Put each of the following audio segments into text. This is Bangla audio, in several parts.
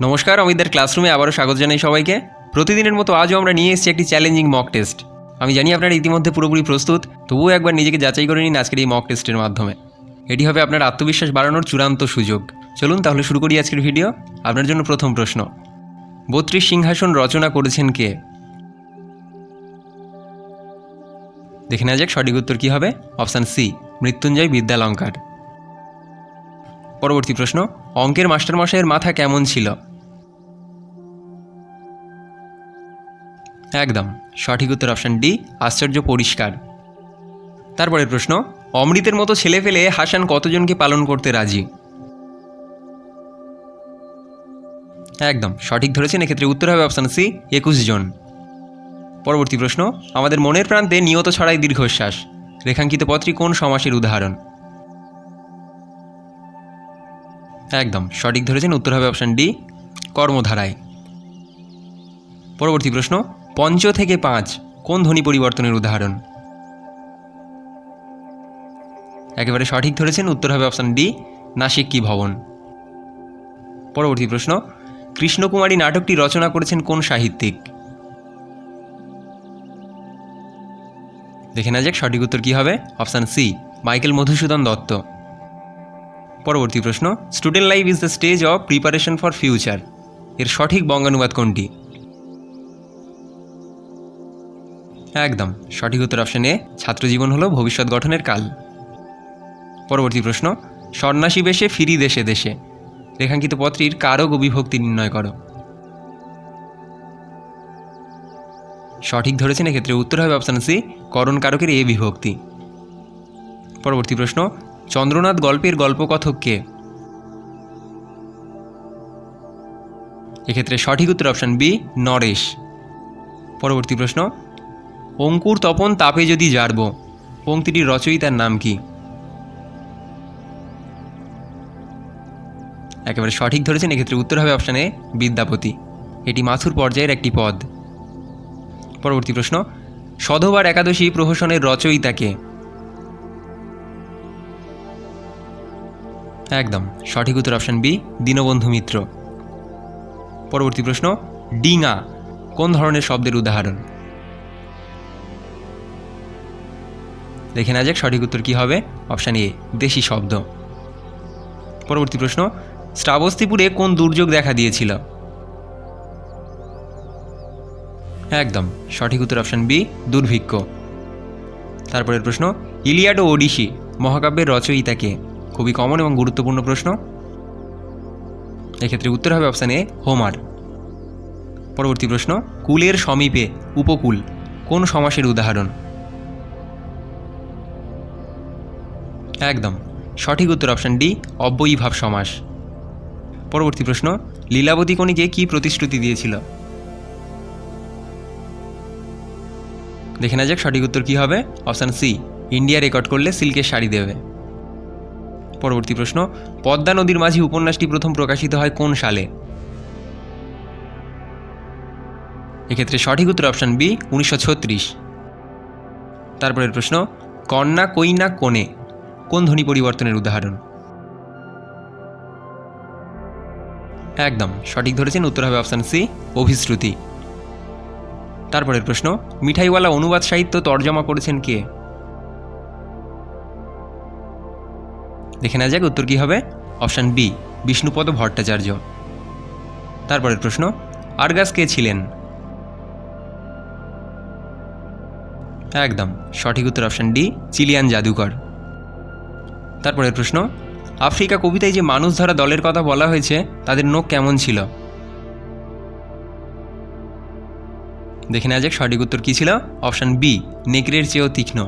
নমস্কার, অমিতদের ক্লাসরুমে আবারও স্বাগত জানাই সবাইকে। প্রতিদিনের মতো আজও আমরা নিয়ে এসেছি একটি চ্যালেঞ্জিং মক টেস্ট আমি জানি আপনারা ইতিমধ্যে পুরোপুরি প্রস্তুত, তবুও একবার নিজেকে যাচাই করে নিন আজকের এই মক টেস্টের মাধ্যমে। এটি হবে আপনার আত্মবিশ্বাস বাড়ানোর চূড়ান্ত সুযোগ। চলুন তাহলে শুরু করি আজকের ভিডিও আপনার জন্য প্রথম প্রশ্ন। বত্রিশ সিংহাসন রচনা করেছেন কে? দেখে নেওয়া যাক সঠিক উত্তর কী হবে। Option C, Mrityunjay Vidyalankar. পরবর্তী প্রশ্ন, অঙ্কের মাস্টারমশাইয়ের মাথা কেমন ছিল? একদম। সঠিক উত্তর অপশান ডি, আশ্চর্য পরিষ্কার। তারপরের প্রশ্ন, অমৃতের মতো ছেলে ফেলে হাসান কতজনকে পালন করতে রাজি? একদম। সঠিক ধরেছেন, এক্ষেত্রে উত্তর হবে অপশান সি, একুশ জন। পরবর্তী প্রশ্ন, আমাদের মনের প্রান্তে নিয়ত ছড়াই দীর্ঘশ্বাস। রেখাঙ্কিত পত্রী কোন সমাসের উদাহরণ? একদম সঠিক ধরেছেন, উত্তর হবে অপশান ডি কর্মধারায়। পরবর্তী প্রশ্ন, পঞ্চ থেকে পাঁচ, কোন ধ্বনি পরিবর্তনের উদাহরণ? একেবারে সঠিক ধরেছেন, উত্তর হবে অপশান ডি নাসিক কি ভবন। পরবর্তী প্রশ্ন, কৃষ্ণকুমারী নাটকটি রচনা করেছেন কোন সাহিত্যিক? দেখে না যাক সঠিক উত্তর কী হবে option C Michael Madhusudan Dutt. পরবর্তী প্রশ্ন student life is the stage of preparation for future এর সঠিক বঙ্গানুবাদ কোনটি? একদম, সঠিক উত্তর অপশন ছাত্রজীবন হলো ভবিষ্যৎ গঠনের কাল। পরবর্তী প্রশ্ন, সন্ন্যাসী বেশে ফিরি দেশে দেশে। রেখাঙ্কিত পত্রীর কারক ও বিভক্তি নির্ণয় করো। সঠিক ধরেছেন এক্ষেত্রে উত্তর হবে অপশান সি করণ কারকের এ বিভক্তি। পরবর্তী প্রশ্ন চন্দ্রনাথ গল্পের গল্পকথক কে? এক্ষেত্রে সঠিক উত্তর অপশান বি নরেশ। পরবর্তী প্রশ্ন, অঙ্কুর তপন তাপে যদি জারব, পঙ্ক্তিটির রচয়িতার নাম কি? একেবারে সঠিক ধরেছেন, এক্ষেত্রে উত্তর হবে অপশানে বিদ্যাপতি। এটি মাথুর পর্যায়ের একটি পদ। পরবর্তী প্রশ্ন, সধবার একাদশী প্রহসনের রচয়িতাকে একদম। সঠিক উত্তর অপশান বি দীনবন্ধু মিত্র। পরবর্তী প্রশ্ন, ডিঙা কোন ধরনের শব্দের উদাহরণ? দেখে না যাক সঠিক উত্তর কী হবে। অপশান এ দেশি শব্দ। পরবর্তী প্রশ্ন, শ্রাবস্তিপুরে কোন দুর্যোগ দেখা দিয়েছিল? একদম। সঠিক উত্তর অপশান বি দুর্ভিক্ষ। তারপরের প্রশ্ন, ইলিয়াড ও ওডিসি মহাকাব্যের রচয়িতাকে খুবই কমন এবং গুরুত্বপূর্ণ প্রশ্ন। এক্ষেত্রে উত্তর হবে অপশান এ হোমার পরবর্তী প্রশ্ন, কুলের সমীপে উপকূল কোন সমাসের উদাহরণ? একদম। সঠিক উত্তর অপশান ডি অব্যয়ীভাব সমাস। পরবর্তী প্রশ্ন, লীলাবতী কণিকে কি প্রতিশ্রুতি দিয়েছিল? দেখে না যাক সঠিক উত্তর কী হবে। অপশান সি ইন্ডিয়া রেকর্ড করলে সিল্কের শাড়ি দেবে। পরবর্তী প্রশ্ন, পদ্মা নদীর মাঝি উপন্যাসটি প্রথম প্রকাশিত হয় কোন সালে? এক্ষেত্রে সঠিক উত্তর অপশান বি উনিশশো ছত্রিশ। তারপরের প্রশ্ন, কন্যা কইনা কোণে, কোন ধ্বনি পরিবর্তনের উদাহরণ? একদম, সঠিক ধরেছেন, উত্তর হবে অপশান সি অভিশ্রুতি। তারপরের প্রশ্ন, মিঠাইওয়ালা অনুবাদ সাহিত্য তর্জমা করেছেন কে? দেখে না যাক উত্তর কী হবে। Option B, Bishnupada Bhattacharya. তারপরের প্রশ্ন, আরগাস কে ছিলেন? একদম, সঠিক উত্তর অপশান ডি, চিলিয়ান জাদুকর। তারপরের প্রশ্ন, আফ্রিকা কবিতায় যে মানুষ ধরা দলের কথা বলা হয়েছে, তাদের নোখ কেমন ছিল? দেখে নেওয়া যাক সঠিক উত্তর কী ছিল। অপশান বি, নেকড়ের চেয়েও তীক্ষ্ণ।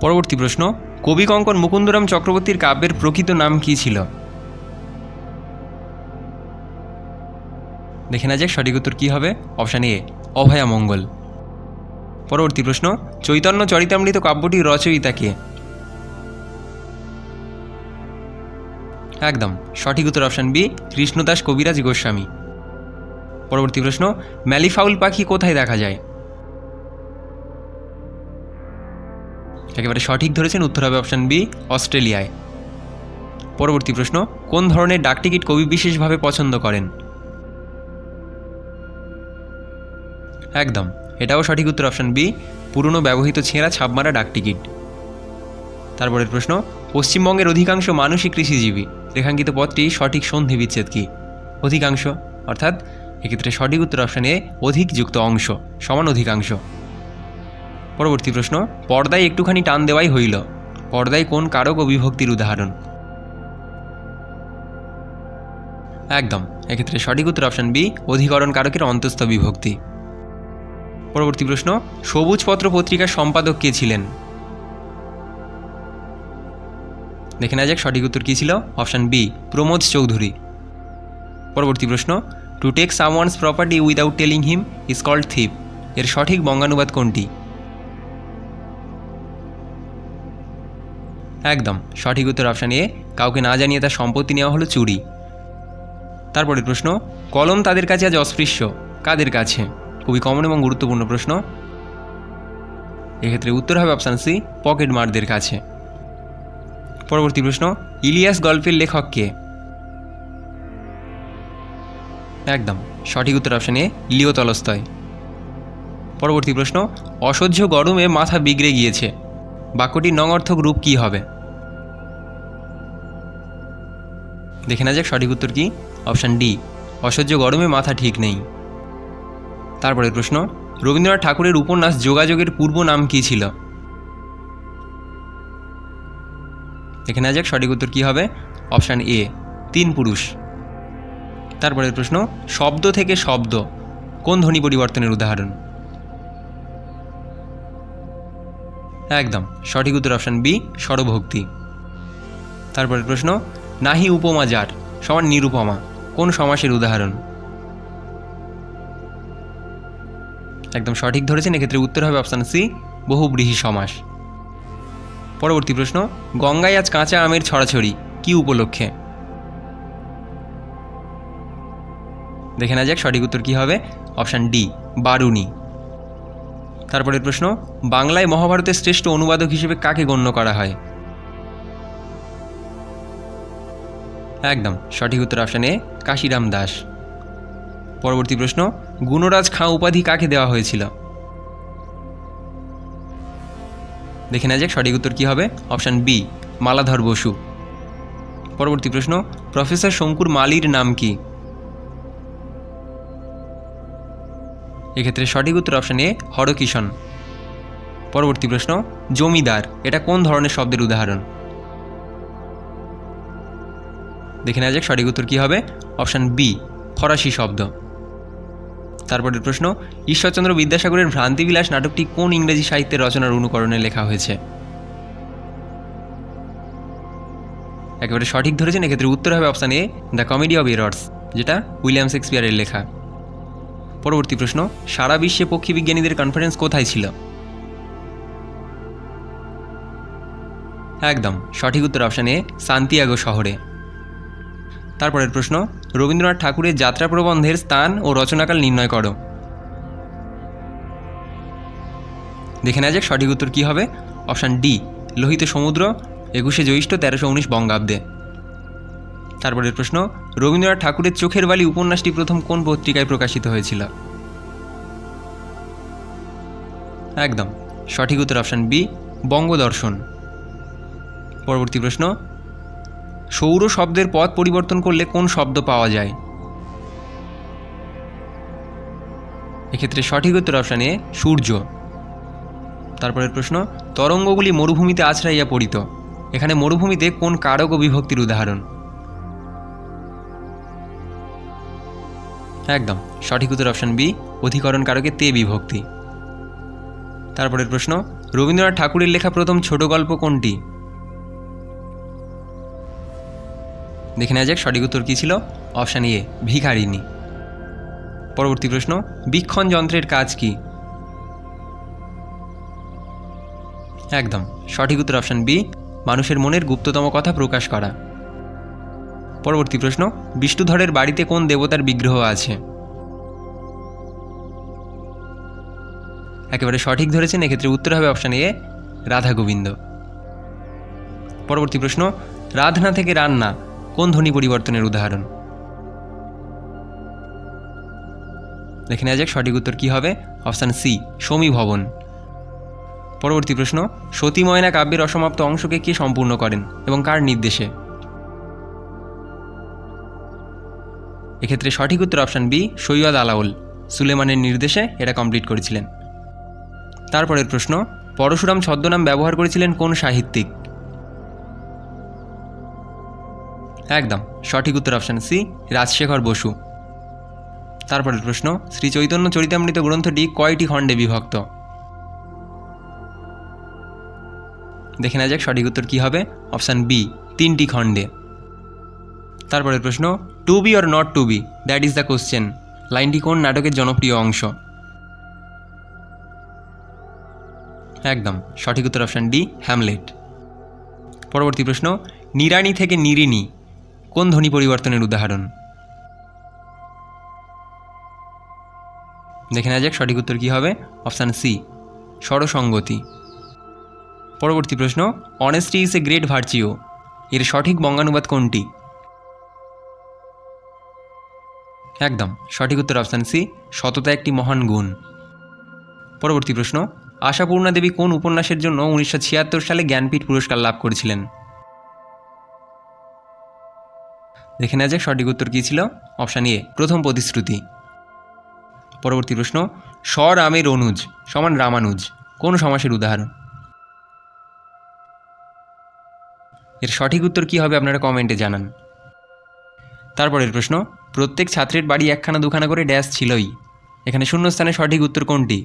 পরবর্তী প্রশ্ন কবি কঙ্কন মুকুন্দরাম চক্রবর্তীর কাব্যের প্রকৃত নাম কী ছিল? দেখে না যাক সঠিক উত্তর কী হবে? Option A, Abhaya Mangal. পরবর্তী প্রশ্ন, চৈতন্য চরিতামৃত কাব্যটির রচয়িতা কে? একদম, সঠিক উত্তর অপশান বি, কৃষ্ণদাস কবিরাজ গোস্বামী। পরবর্তী প্রশ্ন, ম্যালিফাউল পাখি কোথায় দেখা যায়? একেবারে সঠিক ধরেছেন, উত্তর হবে অপশান বি অস্ট্রেলিয়ায়। পরবর্তী প্রশ্ন, কোন ধরনের ডাকটিকিট কবি বিশেষভাবে পছন্দ করেন? একদম, এটাও সঠিক উত্তর অপশন বি পুরনো ব্যবহৃত ছেঁড়া ছাপমারা ডাকটিকিট তারপরের প্রশ্ন, পশ্চিমবঙ্গের অধিকাংশ মানুষই কৃষিজীবী। রেখাঙ্কিত পথটি সঠিক সন্ধি বিচ্ছেদ কি? অধিকাংশ, অর্থাৎ, এক্ষেত্রে সঠিক উত্তর অপশন এ অধিক যুক্ত অংশ, সমান অধিকাংশ। পরবর্তী প্রশ্ন, পর্দায় একটুখানি টান দেওয়াই হইল। পর্দায় কোন কারক ও বিভক্তির উদাহরণ? একদম, এক্ষেত্রে সঠিক উত্তর অপশন বি অধিকরণ কারকের অন্তস্থ বিভক্তি। পরবর্তী প্রশ্ন সবুজ পত্র পত্রিকার সম্পাদক কে ছিলেন? দেখে নেওয়া যাক সঠিক উত্তর কী ছিল। Option B Pramod Chowdhury. পরবর্তী প্রশ্ন to take someone's property without telling him is called thief এর সঠিক বঙ্গানুবাদ কোনটি? একদম, সঠিক উত্তর অপশান এ কাউকে না জানিয়ে তার সম্পত্তি নেওয়া হলো চুরি। তারপরের প্রশ্ন, কলম তাদের কাছে আজ অস্পৃশ্য, কাদের কাছে? খুবই কমন এবং গুরুত্বপূর্ণ প্রশ্ন। এক্ষেত্রে উত্তর হবে অপশান সি পকেট মারদের কাছে। পরবর্তী প্রশ্ন, ইলিয়াস গল্পের লেখক কে? একদম, সঠিক উত্তর অপশানে লিও তলস্তয়। পরবর্তী প্রশ্ন, অসহ্য গরমে মাথা বিগড়ে গিয়েছে। বাক্যটির নঙর্থক রূপ কী হবে? দেখে না যাক সঠিক উত্তর কি? অপশান ডি, অসহ্য গরমে মাথা ঠিক নেই। তারপরের প্রশ্ন, রবীন্দ্রনাথ ঠাকুরের উপন্যাস যোগাযোগের পূর্ব নাম কী ছিল? দেখে না যাক সঠিক উত্তর কী হবে? অপশান এ, তিন পুরুষ। তারপরের প্রশ্ন, শব্দ থেকে শব্দ, কোন ধ্বনি পরিবর্তনের উদাহরণ? একদম। সঠিক উত্তর অপশান বি স্বরভক্তি তারপরের প্রশ্ন, নাহি উপমা যার? সমান নিরুপমা। কোন সমাসের উদাহরণ? একদম সঠিক ধরেছেন, এক্ষেত্রে উত্তর হবে অপশান সি বহুব্রীহি সমাস। পরবর্তী প্রশ্ন, গঙ্গায় আজ কাঁচা আমের ছড়াছড়ি, কি উপলক্ষে? দেখে না যাক, সঠিক উত্তর কী হবে? অপশান ডি বারুনি তারপরের প্রশ্ন, বাংলায় মহাভারতের শ্রেষ্ঠ অনুবাদক হিসেবে কাকে গণ্য করা হয়? একদম, সঠিক উত্তর অপশান এ কাশিরাম দাস। পরবর্তী প্রশ্ন, গুণরাজ খাঁ উপাধি কাকে দেওয়া হয়েছিল? দেখে না যাক সঠিক উত্তর কী হবে। Option B Maladhar Basu. পরবর্তী প্রশ্ন, প্রফেসর শঙ্কুর মালির নাম কি? এক্ষেত্রে সঠিক উত্তর অপশান এ হরকিষণ পরবর্তী প্রশ্ন, জমিদার, এটা কোন ধরনের শব্দের উদাহরণ? দেখে নেওয়া যাক সঠিক উত্তর কী হবে। অপশান বি ফরাসি শব্দ। তারপরের প্রশ্ন, ঈশ্বরচন্দ্র বিদ্যাসাগরের ভ্রান্তিবিলাস নাটকটি কোন ইংরেজি সাহিত্যের রচনার অনুকরণে লেখা হয়েছে? একেবারে সঠিক ধরেছেন, এক্ষেত্রে উত্তর হবে option A the comedy of errors যেটা উইলিয়াম শেক্সপিয়ারের লেখা। পরবর্তী প্রশ্ন, সারা বিশ্বে পক্ষী বিজ্ঞানীদের কনফারেন্স কোথায় ছিল? একদম, সঠিক উত্তর অপশান এ সান্তিয়াগো শহরে। তারপরের প্রশ্ন, রবীন্দ্রনাথ ঠাকুরের যাত্রা প্রবন্ধের স্থান ও রচনাকাল নির্ণয় করো। দেখে নেওয়া যাক সঠিক উত্তর কী হবে। অপশান ডি লোহিত সমুদ্র, একুশে জ্যৈষ্ঠ তেরোশো উনিশ বঙ্গাব্দে। তারপরের প্রশ্ন, রবীন্দ্রনাথ ঠাকুরের চোখের বালি উপন্যাসটি প্রথম কোন পত্রিকায় প্রকাশিত হয়েছিল? একদম, সঠিক উত্তর অপশান বি, বঙ্গদর্শন। পরবর্তী প্রশ্ন, সৌর শব্দের পথ পরিবর্তন করলে কোন শব্দ পাওয়া যায়? এক্ষেত্রে সঠিক উত্তর অপশান এ, সূর্য। তারপরের প্রশ্ন, তরঙ্গগুলি মরুভূমিতে আছড়াইয়া পড়িত। এখানে মরুভূমিতে কোন কারক বিভক্তির উদাহরণ? একদম। সঠিক উত্তর অপশান বি অধিকরণ কারকে তে বিভক্তি। তারপরের প্রশ্ন, রবীন্দ্রনাথ ঠাকুরের লেখা প্রথম ছোট গল্প কোনটি? দেখে নেওয়া যাক সঠিক উত্তর কী ছিল। অপশান এ ভিখারিণী। পরবর্তী প্রশ্ন, বীক্ষণ যন্ত্রের কাজ কি? একদম। সঠিক উত্তর অপশান বি মানুষের মনের গুপ্ততম কথা প্রকাশ করা। পরবর্তী প্রশ্ন, বিষ্ণুধরের বাড়িতে কোন দেবতার বিগ্রহ আছে? একেবারে সঠিক ধরেছেন, এক্ষেত্রে উত্তর হবে অপশান এ রাধা গোবিন্দ। পরবর্তী প্রশ্ন, রাধনা থেকে রান্না কোন ধ্বনি পরিবর্তনের উদাহরণ? দেখে নেওয়া যাক সঠিক উত্তর কী হবে অপশান সি সমী ভবন। পরবর্তী প্রশ্ন সতী ময়না কাব্যের অসমাপ্ত অংশকে কে সম্পূর্ণ করেন এবং কার নির্দেশে? এক্ষেত্রে সঠিক উত্তর অপশান বি, সৈয়দ আলাউল। সুলেমানের নির্দেশে এটা কমপ্লিট করেছিলেন। তারপরের প্রশ্ন, পরশুরাম ছদ্মনাম ব্যবহার করেছিলেন কোন সাহিত্যিক? একদম, সঠিক উত্তর অপশান সি, রাজশেখর বসু। তারপরের প্রশ্ন, শ্রী চৈতন্য চরিতামৃত গ্রন্থটি কয়টি খণ্ডে বিভক্ত? দেখে নেওয়া যাক সঠিক উত্তর কী হবে। অপশান বি, তিনটি খণ্ডে। তারপরের প্রশ্ন to be or not to be that is the question লাইনটি কোন নাটকের জনপ্রিয় অংশ? একদম, সঠিক উত্তর অপশান ডি হ্যামলেট পরবর্তী প্রশ্ন, নিরানি থেকে নিরিনি কোন ধ্বনি পরিবর্তনের উদাহরণ? দেখে নেওয়া যাক সঠিক উত্তর কী হবে। অপশান সি, স্বরসঙ্গতি। পরবর্তী প্রশ্ন honesty is a great virtue এর সঠিক বঙ্গানুবাদ কোনটি? একদম, সঠিক উত্তর অপশান সি সততা একটি মহান গুণ। পরবর্তী প্রশ্ন, আশাপূর্ণা দেবী কোন উপন্যাসের জন্য উনিশশো ছিয়াত্তর সালে জ্ঞানপীঠ পুরস্কার লাভ করেছিলেন? দেখে নেওয়া যাক সঠিক উত্তর কী ছিল। অপশান এ প্রথম প্রতিশ্রুতি। পরবর্তী প্রশ্ন স্বর আমের অনুজ, সমান রামানুজ, কোন সমাসের উদাহরণ? এর সঠিক উত্তর কী হবে আপনারা কমেন্টে জানান। তারপরের প্রশ্ন প্রত্যেক ছাত্রের বাড়ি একখানা দুখানা করে ড্যাশ ছিলই। এখানে শূন্যস্থানে সঠিক উত্তর কোনটি?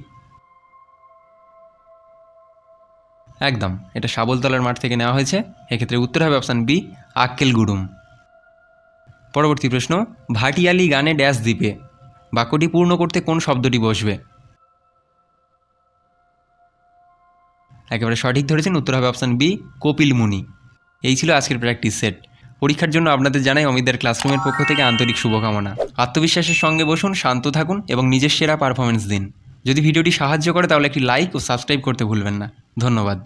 একদম, এটা সাবলতলার মাঠ থেকে নেওয়া হয়েছে। এক্ষেত্রে উত্তর হবে অপশান বি, আক্কেল গুডুম। পরবর্তী প্রশ্ন, ভাটিয়ালি গানে ড্যাশ দ্বীপে বাক্যটি পূর্ণ করতে কোন শব্দটি বসবে? একেবারে সঠিক ধরেছেন, উত্তর হবে অপশান বি কপিল মুনি এই ছিল আজকের প্র্যাকটিস সেট। পরীক্ষার জন্য আপনাদের জানাই অমিতদের ক্লাসরুমের পক্ষ থেকে আন্তরিক শুভকামনা। আত্মবিশ্বাসের সঙ্গে বসুন, শান্ত থাকুন এবং নিজের সেরা পারফরমেন্স দিন। যদি ভিডিওটি সাহায্য করে তাহলে একটি লাইক ও সাবস্ক্রাইব করতে ভুলবেন না। ধন্যবাদ।